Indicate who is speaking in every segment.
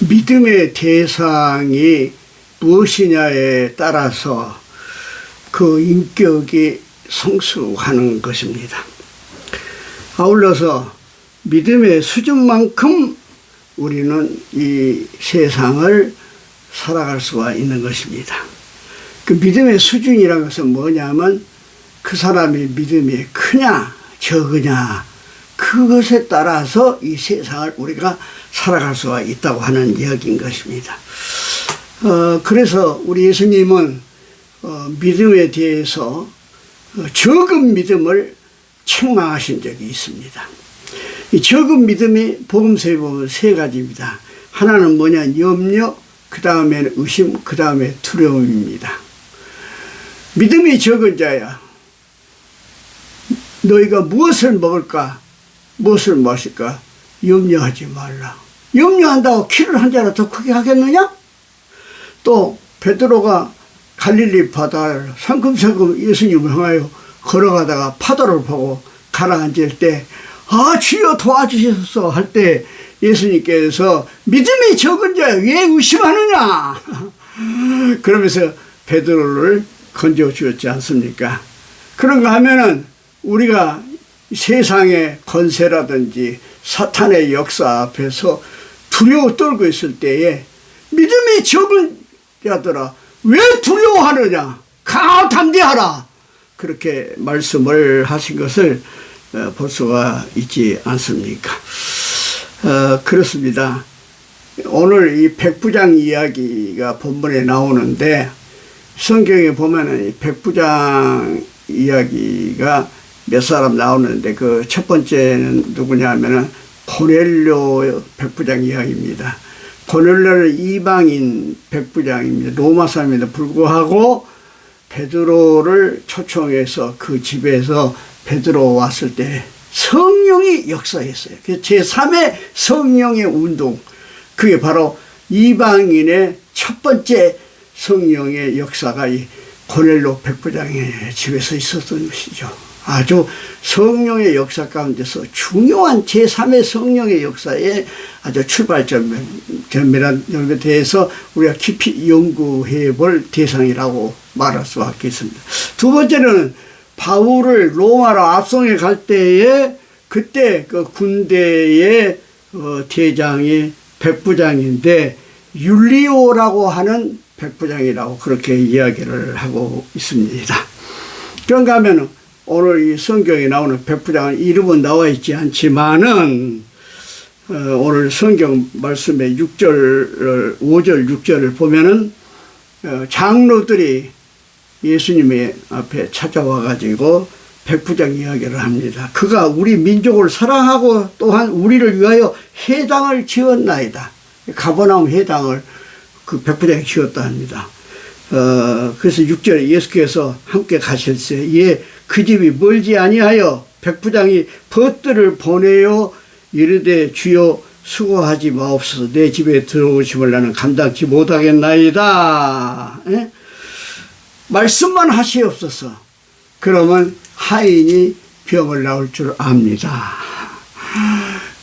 Speaker 1: 믿음의 대상이 무엇이냐에 따라서 그 인격이 성숙하는 것입니다. 아울러서 믿음의 수준만큼 우리는 이 세상을 살아갈 수가 있는 것입니다. 그 믿음의 수준이라는 것은 뭐냐면 그 사람의 믿음이 크냐 적으냐 그것에 따라서 이 세상을 우리가 살아갈 수가 있다고 하는 이야기인 것입니다. 어, 그래서 우리 예수님은 어, 믿음에 대해서 어, 적은 믿음을 책망하신 적이 있습니다. 이 적은 믿음이 복음서에 보면 세 가지입니다. 하나는 뭐냐 염려, 그 다음에는 의심, 그 다음에 두려움입니다. 믿음이 적은 자야. 너희가 무엇을 먹을까? 무엇을 마실까? 염려하지 말라. 염려한다고 키를 한 자라 더 크게 하겠느냐? 또 베드로가 갈릴리 바다를 성큼성큼 예수님을 향하여 걸어가다가 파도를 보고 가라앉을 때, 아, 주여 도와주셔서 할때 예수님께서 믿음이 적은 자야, 왜 의심하느냐? 그러면서 베드로를 건져 주었지 않습니까? 그런가 하면은 우리가 세상의 권세라든지 사탄의 역사 앞에서 두려워 떨고 있을 때에 믿음이 적은 자들아 왜 두려워하느냐 강하고 담대하라 그렇게 말씀을 하신 것을 어, 볼 수가 있지 않습니까? 어, 그렇습니다. 오늘 이 백부장 이야기가 본문에 나오는데 성경에 보면은 이 백부장 이야기가 몇 사람 나오는데 그 첫 번째는 누구냐 하면은 고넬료 백부장 이야기입니다. 고넬료는 이방인 백부장입니다. 로마 사람에도 불구하고 베드로를 초청해서 그 집에서 베드로 왔을 때 성령이 역사했어요. 그 제3의 성령의 운동. 그게 바로 이방인의 첫 번째 성령의 역사가 이 고넬로 백부장의 집에서 있었던 것이죠. 아주 성령의 역사 가운데서 중요한 제3의 성령의 역사의 아주 출발점이란 점에 대해서 우리가 깊이 연구해 볼 대상이라고 말할 수 있겠습니다. 두 번째는 바울을 로마로 압송해 갈 때에 그때 그 군대의 어, 대장이 백부장인데 율리오라고 하는 백부장이라고 그렇게 이야기를 하고 있습니다. 그런가 하면 오늘 이 성경에 나오는 백부장은 이름은 나와 있지 않지만은 어, 오늘 성경 말씀의 6절, 5절, 6절을 보면은 어, 장로들이 예수님의 앞에 찾아와 가지고 백부장 이야기를 합니다. 그가 우리 민족을 사랑하고 또한 우리를 위하여 해당을 지었나이다. 가버나움 해당을 그 백부장이 지었다 합니다. 어, 그래서 6절에 예수께서 함께 가실세. 예, 그 집이 멀지 아니하여 백부장이 벗들을 보내어 이르되 주여 수고하지 마옵소서 내 집에 들어오심을 나는 감당치 못하겠나이다. 에? 말씀만 하시옵소서. 그러면 하인이 병을 나올 줄 압니다.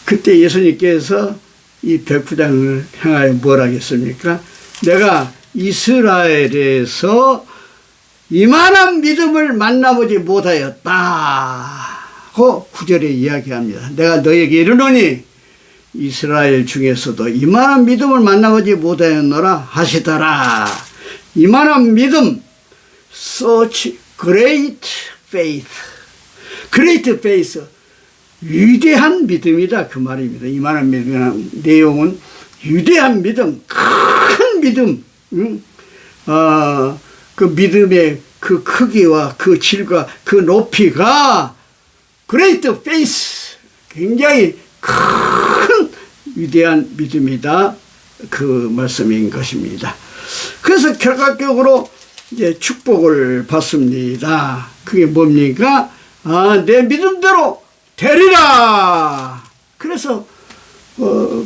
Speaker 1: 그때 예수님께서 이 백부장을 향하여 뭘 하겠습니까? 내가 이스라엘에서 이만한 믿음을 만나보지 못하였다. 고 구절에 이야기합니다. 내가 너에게 이르노니 이스라엘 중에서도 이만한 믿음을 만나보지 못하였노라 하시더라. 이만한 믿음, such great faith. great faith. 위대한 믿음이다. 그 말입니다. 이만한 믿음이라는 내용은 위대한 믿음, 큰 믿음, 응? 어, 그 믿음의 그 크기와 그 질과 그 높이가 great faith. 굉장히 큰 위대한 믿음이다. 그 말씀인 것입니다. 그래서 결과적으로 이제 축복을 받습니다. 그게 뭡니까? 아, 내 믿음대로 되리라! 그래서, 어,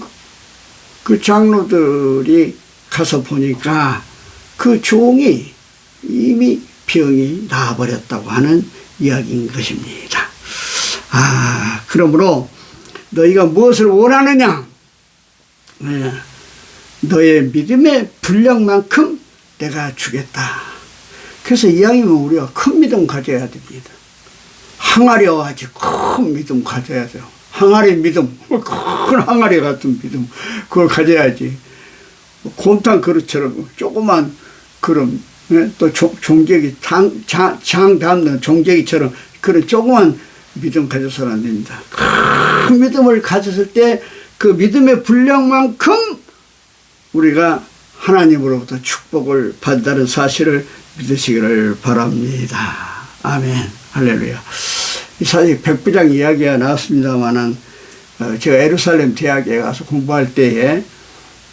Speaker 1: 그 장로들이 가서 보니까 그 종이 이미 병이 나아버렸다고 하는 이야기인 것입니다. 아, 그러므로 너희가 무엇을 원하느냐? 네. 너의 믿음의 분량만큼 내가 주겠다. 그래서 이왕이면 우리가 큰 믿음 가져야 됩니다. 항아리와 같이 큰 믿음 가져야 돼요. 항아리 믿음, 큰 항아리 같은 믿음, 그걸 가져야지. 곰탕 그릇처럼 조그만 예? 또 종- 종제기 장, 장, 장 담는 종제기처럼 그런 조그만 믿음 가져서는 안 됩니다. 큰 믿음을 가졌을 때 그 믿음의 분량만큼 우리가 하나님으로부터 축복을 받는다는 사실을 믿으시기를 바랍니다. 아멘. 할렐루야. 이 사실 백부장 이야기가 나왔습니다만은 어, 제가 에루살렘 대학에 가서 공부할 때에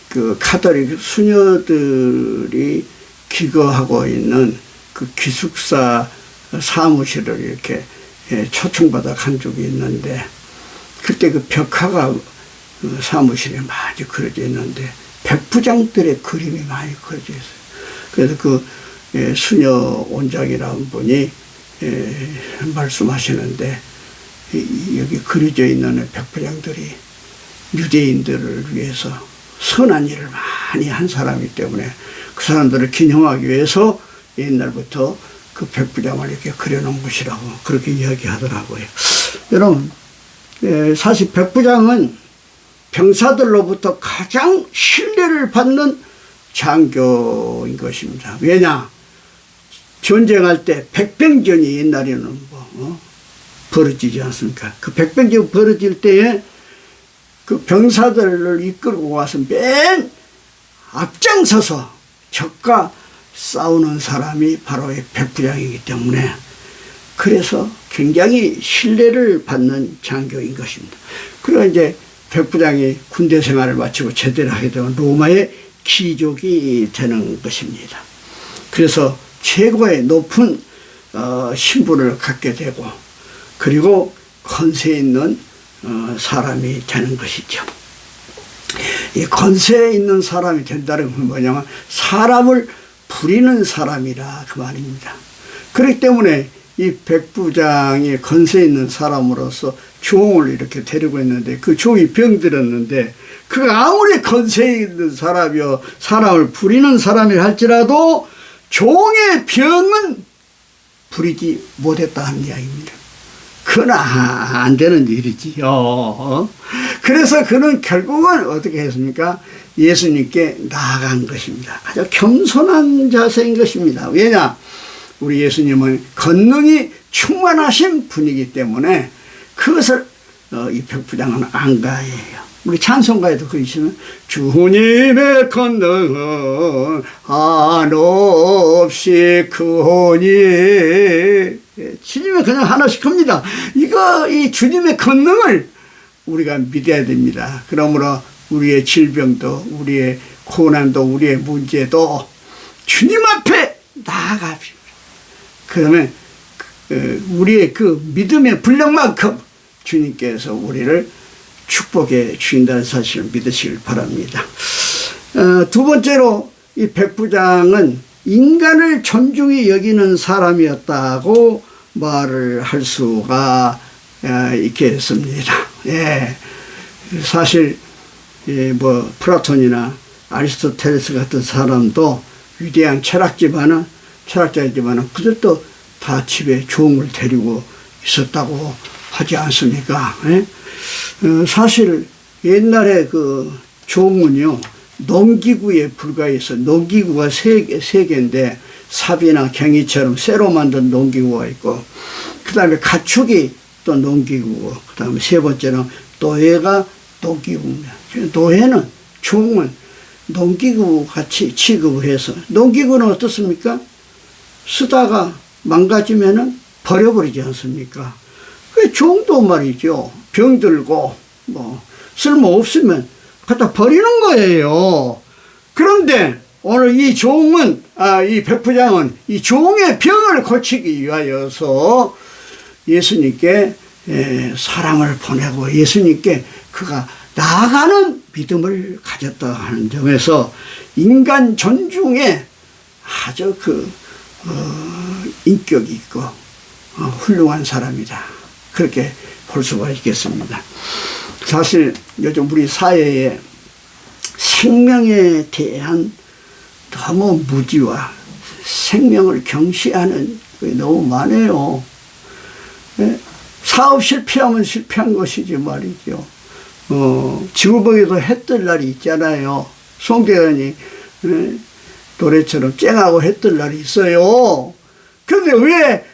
Speaker 1: 그 카톨릭 수녀들이 기거하고 있는 그 기숙사 사무실을 이렇게 예, 초청받아 간 적이 있는데 그때 그 벽화가 그 사무실에 많이 그려져 있는데 백부장들의 그림이 많이 그려져 있어요. 그래서 그 예, 수녀 원장이라는 분이 예, 말씀하시는데 이- 여기 그려져 있는 백부장들이 유대인들을 위해서 선한 일을 많이 한 사람이기 때문에 그 사람들을 기념하기 위해서 옛날부터 그 백부장을 이렇게 그려놓은 것이라고 그렇게 이야기하더라고요. 여러분, 예, 사실 백부장은 병사들로부터 가장 신뢰를 받는 장교인 것입니다. 왜냐? 전쟁할 때 백병전이 옛날에는 뭐 어? 벌어지지 않습니까? 그 백병전 벌어질 때에 그 병사들을 이끌고 와서 맨 앞장서서 적과 싸우는 사람이 바로 이 백부장이기 때문에 그래서 굉장히 신뢰를 받는 장교인 것입니다. 그리고 이제 백부장이 군대 생활을 마치고 제대를 하게 되면 로마의 귀족이 되는 것입니다. 그래서 최고의 높은 어, 신분을 갖게 되고 그리고 건세 있는 어, 사람이 되는 것이죠. 이 건세에 있는 사람이 된다는 건 뭐냐면 사람을 부리는 사람이라 그 말입니다. 그렇기 때문에 이 백부장이 건세 있는 사람으로서 종을 이렇게 데리고 있는데 그 종이 병들었는데 그가 아무리 건세 있는 사람이요 사람을 부리는 사람이 할지라도 종의 병은 부리지 못했다 하는 이야기입니다. 그건 아- 안 되는 일이지요. 어? 그래서 그는 결국은 어떻게 했습니까? 예수님께 나아간 것입니다. 아주 겸손한 자세인 것입니다. 왜냐? 우리 예수님은 권능이 충만하신 분이기 때문에 그것을 어, 이 백부장은 안 가해요. 우리 찬송가에도 그 있으면 주님의 권능은 한없이 크오니 예, 주님의 권능 하나씩 큽니다. 이거 이 주님의 권능을 우리가 믿어야 됩니다. 그러므로 우리의 질병도 우리의 고난도 우리의 문제도 주님 앞에 나아갑시다. 그러면 그, 우리의 그 믿음의 분량만큼 주님께서 우리를 축복해 주신다는 사실을 믿으시길 바랍니다. 어, 두 번째로 이 백부장은 인간을 존중히 여기는 사람이었다고 말을 할 수가 어, 있겠습니다. 예. 사실 예, 뭐 플라톤이나 아리스토텔레스 같은 사람도 위대한 철학지만은 철학자이지만은 그들도 다 집에 종을 데리고 있었다고 하지 않습니까? 예? 어, 사실 옛날에 그 종은요 농기구에 불과해서 농기구가 세, 개- 세 개인데 삽이나 갱이처럼 쇠로 만든 농기구가 있고 그 다음에 가축이 또 농기구고 그 다음에 세 번째는 노예가 농기구입니다. 노예는 종은 농기구 같이 취급을 해서 농기구는 어떻습니까? 쓰다가 망가지면은 버려버리지 않습니까? 그 종도 말이죠. 병들고 뭐 쓸모 없으면 갖다 버리는 거예요. 그런데 오늘 이 종은 아 이 백부장은 이 종의 병을 고치기 위하여서 예수님께 에, 사람을 보내고 예수님께 그가 나아가는 믿음을 가졌다 하는 점에서 인간 존중에 아주 그 어, 인격이 있고 어, 훌륭한 사람이다. 그렇게 볼 수가 있겠습니다. 사실 요즘 우리 사회에 생명에 대한 너무 무지와 생명을 경시하는 게 너무 많아요. 예? 사업 실패하면 실패한 것이지 말이죠. 어, 지구보기도 했던 날이 있잖아요. 송대현이 예? 노래처럼 쨍하고 했던 날이 있어요. 근데 왜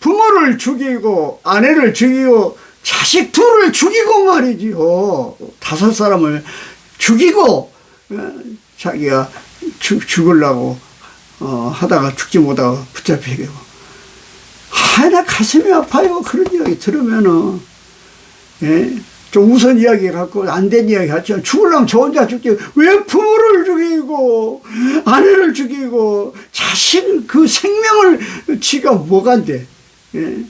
Speaker 1: 부모를 죽이고 아내를 죽이고 자식 둘을 죽이고 말이지요. 다섯 사람을 죽이고 어, 자기가 죽, 죽으려고 어, 하다가 죽지 못하고 붙잡히고 하나 가슴이 아파요. 그런 이야기 들으면은 예? 좀 우선 이야기 갖고 안 된 이야기 같지만 죽으려면 저 혼자 죽지 왜 부모를 죽이고 아내를 죽이고 자식 그 생명을 지가 뭐간데 예?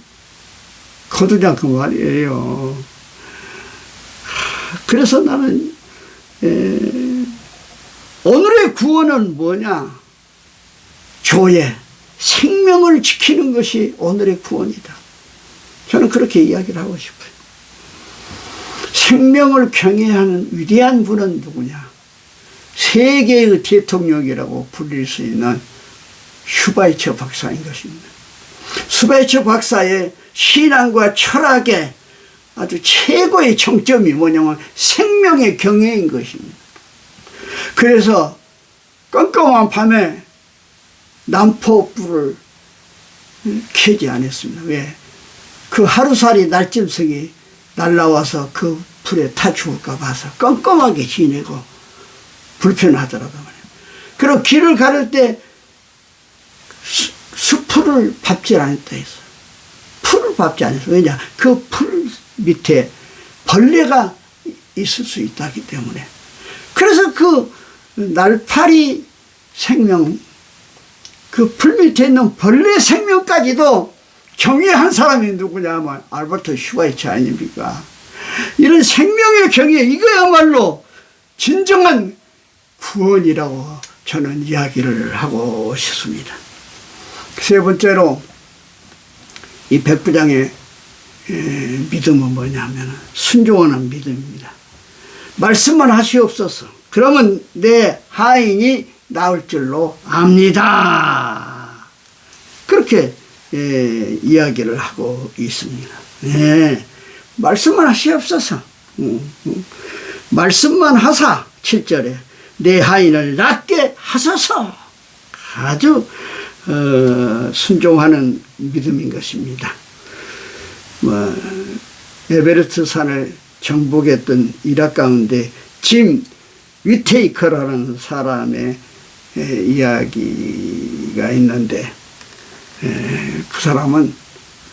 Speaker 1: 거두지 않고 말이에요. 그래서 나는 에, 오늘의 구원은 뭐냐? 교회 생명을 지키는 것이 오늘의 구원이다. 저는 그렇게 이야기를 하고 싶어요. 생명을 경외하는 위대한 분은 누구냐? 세계의 대통령이라고 불릴 수 있는 슈바이처 박사인 것입니다. 슈바이처 박사의 신앙과 철학의 아주 최고의 정점이 뭐냐면 생명의 경외인 것입니다. 그래서 깜깜한 밤에 난포불을 켜지 않았습니다. 왜? 그 하루살이 날짐승이 날라와서 그 불에 타 죽을까 봐서 껌껌하게 지내고 불편하더라도 말이에요. 그리고 길을 가를 때 수, 수풀을 밟질 않았다 했어. 풀을 밟지 않았어. 왜냐? 그 풀 밑에 벌레가 있을 수 있다기 때문에. 그래서 그 날파리 생명, 그 풀 밑에 있는 벌레 생명까지도 경외한 사람이 누구냐면 알버트 슈바이처 아닙니까? 이런 생명의 경외 이거야말로 진정한 구원이라고 저는 이야기를 하고 싶습니다. 세 번째로 이 백부장의 믿음은 뭐냐면 순종하는 믿음입니다. 말씀만 하시옵소서. 그러면 내 하인이 나올 줄로 압니다. 그렇게 예, 이야기를 하고 있습니다. 예, 말씀만 하시옵소서. 음, 음. 말씀만 하사 7절에 내 하인을 낫게 하소서 아주 어, 순종하는 믿음인 것입니다. 뭐, 에베레스트 산을 정복했던 이락 가운데 짐 위테이커라는 사람의 에, 이야기가 있는데 에, 그 사람은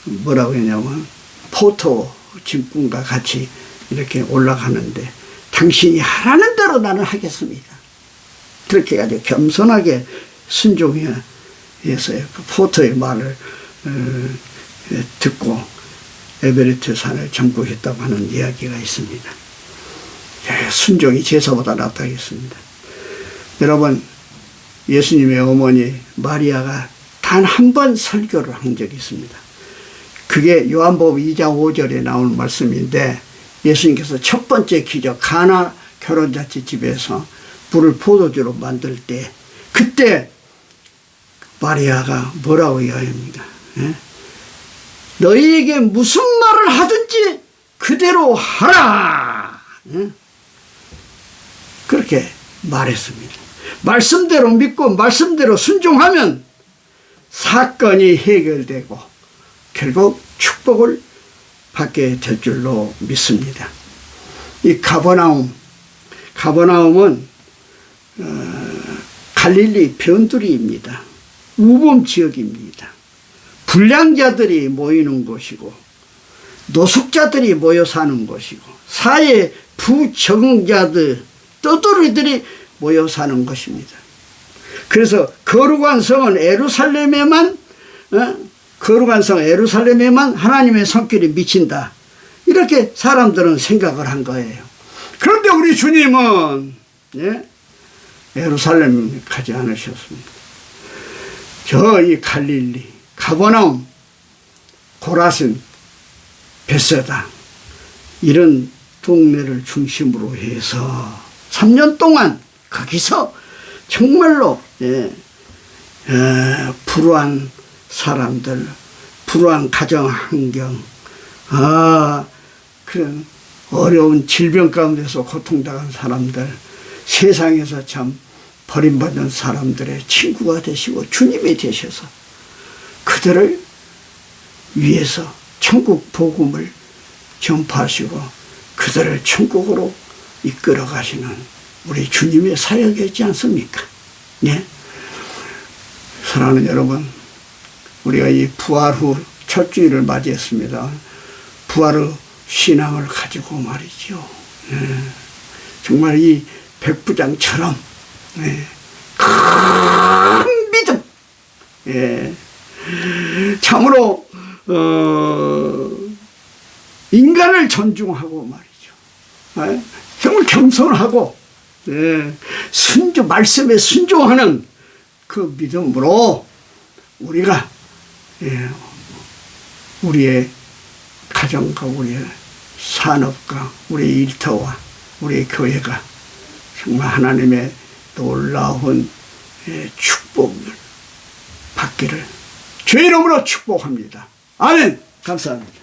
Speaker 1: 뭐라고 했냐면 포토 짐꾼과 같이 이렇게 올라가는데 당신이 하라는 대로 나는 하겠습니다. 그렇게 가지고 겸손하게 순종해서요. 그 포토의 말을 어, 듣고 에베레트 산을 정복했다고 하는 이야기가 있습니다. 예, 순종이 제사보다 낫다겠습니다. 여러분, 예수님의 어머니 마리아가 단 한 번 설교를 한 적이 있습니다. 그게 요한복음 2장 5절에 나오는 말씀인데 예수님께서 첫 번째 기적 가나 결혼자치 집에서 불을 포도주로 만들 때 그때 마리아가 뭐라고 이야기합니까? 예? 너희에게 무슨 말을 하든지 그대로 하라. 예? 그렇게 말했습니다. 말씀대로 믿고 말씀대로 순종하면 사건이 해결되고 결국 축복을 받게 될 줄로 믿습니다. 이 가버나움, 가버나움은 어, 갈릴리 변두리입니다. 우범 지역입니다. 불량자들이 모이는 곳이고 노숙자들이 모여 사는 곳이고 사회 부적응자들 떠돌이들이 모여 사는 것입니다. 그래서 거룩한 성은 에루살렘에만 어? 거룩한 성 에루살렘에만 하나님의 손길이 미친다. 이렇게 사람들은 생각을 한 거예요. 그런데 우리 주님은 예? 에루살렘 가지 않으셨습니다. 저 이 갈릴리, 가버나움, 고라신, 베세다 이런 동네를 중심으로 해서 3년 동안 거기서 정말로 예, 에, 불우한 사람들, 불우한 가정 환경, 아 그런 어려운 질병 가운데서 고통당한 사람들, 세상에서 참 버림받은 사람들의 친구가 되시고 주님이 되셔서 그들을 위해서 천국 복음을 전파하시고 그들을 천국으로 이끌어 가시는 우리 주님의 사역이었지 않습니까? 예. 사랑하는 여러분, 우리가 이 부활 후 첫 주일을 맞이했습니다. 부활 후 신앙을 가지고 말이죠. 예. 정말 이 백부장처럼 예. 큰 믿음, 예. 참으로 어, 인간을 존중하고 말이죠. 예? 정말 겸손하고 예, 순종 말씀에 순종하는 그 믿음으로 우리가 예, 우리의 가정과 우리의 산업과 우리의 일터와 우리의 교회가 정말 하나님의 놀라운 예, 축복을 받기를 주의 이름으로 축복합니다. 아멘. 감사합니다.